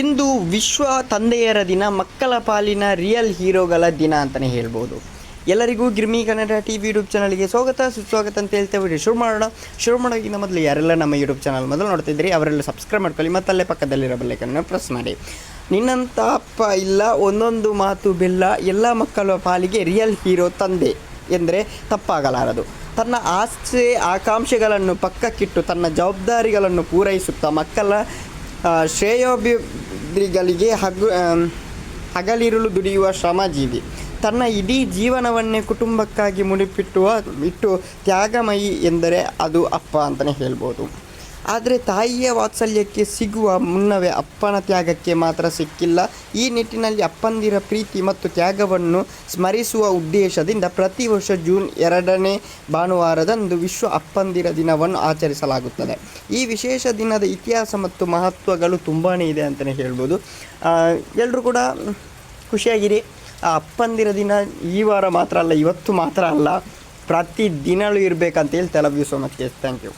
ಇಂದು ವಿಶ್ವ ತಂದೆಯರ ದಿನ, ಮಕ್ಕಳ ಪಾಲಿನ ರಿಯಲ್ ಹೀರೋಗಳ ದಿನ ಅಂತಲೇ ಹೇಳ್ಬೋದು. ಎಲ್ಲರಿಗೂ Girmi Kannada T V YouTube ಚಾನಲ್ಗೆ ಸ್ವಾಗತ. ಸುಸ್ವಾಗತ ಅಂತ ಹೇಳ್ತೇವೆ ಬಿಡಿ, ಶುರು ಮಾಡೋಣ. ಶುರು ಮಾಡೋಕ್ಕಿಂತ ಮೊದಲು ಯಾರೆಲ್ಲ ನಮ್ಮ ಯೂಟ್ಯೂಬ್ ಚಾನಲ್ ಮೊದಲು ನೋಡ್ತಿದ್ರಿ ಅವರೆಲ್ಲ ಸಬ್ಸ್ಕ್ರೈಬ್ ಮಾಡ್ಕೊಳ್ಳಿ ಮತ್ತು ಅಲ್ಲೇ ಪಕ್ಕದಲ್ಲಿರೋ ಬೆಲ್ಲೈಕನ್ನು ಪ್ರೆಸ್ ಮಾಡಿ. ನಿನ್ನಂಥ ಅಪ್ಪ ಇಲ್ಲ, ಒಂದೊಂದು ಮಾತು ಬೆಲ್ಲ, ಎಲ್ಲ ಮಕ್ಕಳ ಪಾಲಿಗೆ ರಿಯಲ್ ಹೀರೋ ತಂದೆ ಎಂದರೆ ತಪ್ಪಾಗಲಾರದು. ತನ್ನ ಆಸೆ, ಆಕಾಂಕ್ಷೆಗಳನ್ನು ಪಕ್ಕಕ್ಕಿಟ್ಟು, ತನ್ನ ಜವಾಬ್ದಾರಿಗಳನ್ನು ಪೂರೈಸುತ್ತಾ ಮಕ್ಕಳ ಶ್ರೇಯೋಭಿವೃದ್ಧಿಗಳಿಗೆ ಹಗು ಹಗಲಿರುಳು ದುಡಿಯುವ ಶ್ರಮಜೀವಿ. ತನ್ನ ಇಡೀ ಜೀವನವನ್ನೇ ಕುಟುಂಬಕ್ಕಾಗಿ ಮುಡಿಪಿಟ್ಟುವ ಇಟ್ಟು ತ್ಯಾಗಮಯಿ ಎಂದರೆ ಅದು ಅಪ್ಪ ಅಂತಲೇ ಹೇಳ್ಬೋದು. ಆದರೆ ತಾಯಿಯ ವಾತ್ಸಲ್ಯಕ್ಕೆ ಸಿಗುವ ಮುನ್ನವೇ ಅಪ್ಪನ ತ್ಯಾಗಕ್ಕೆ ಮಾತ್ರ ಸಿಕ್ಕಿಲ್ಲ. ಈ ನಿಟ್ಟಿನಲ್ಲಿ ಅಪ್ಪಂದಿರ ಪ್ರೀತಿ ಮತ್ತು ತ್ಯಾಗವನ್ನು ಸ್ಮರಿಸುವ ಉದ್ದೇಶದಿಂದ ಪ್ರತಿ ವರ್ಷ ಜೂನ್ ಎರಡನೇ ಭಾನುವಾರದಂದು ವಿಶ್ವ ಅಪ್ಪಂದಿರ ದಿನವನ್ನು ಆಚರಿಸಲಾಗುತ್ತದೆ. ಈ ವಿಶೇಷ ದಿನದ ಇತಿಹಾಸ ಮತ್ತು ಮಹತ್ವಗಳು ತುಂಬಾ ಇದೆ ಅಂತಲೇ ಹೇಳ್ಬೋದು. ಎಲ್ಲರೂ ಕೂಡ ಖುಷಿಯಾಗಿರಿ. ಆ ಅಪ್ಪಂದಿರ ದಿನ ಈ ವಾರ ಮಾತ್ರ ಅಲ್ಲ, ಇವತ್ತು ಮಾತ್ರ ಅಲ್ಲ. ಪ್ರತಿ ದಿನವೂ ಇರಬೇಕಂತ love you so much thank you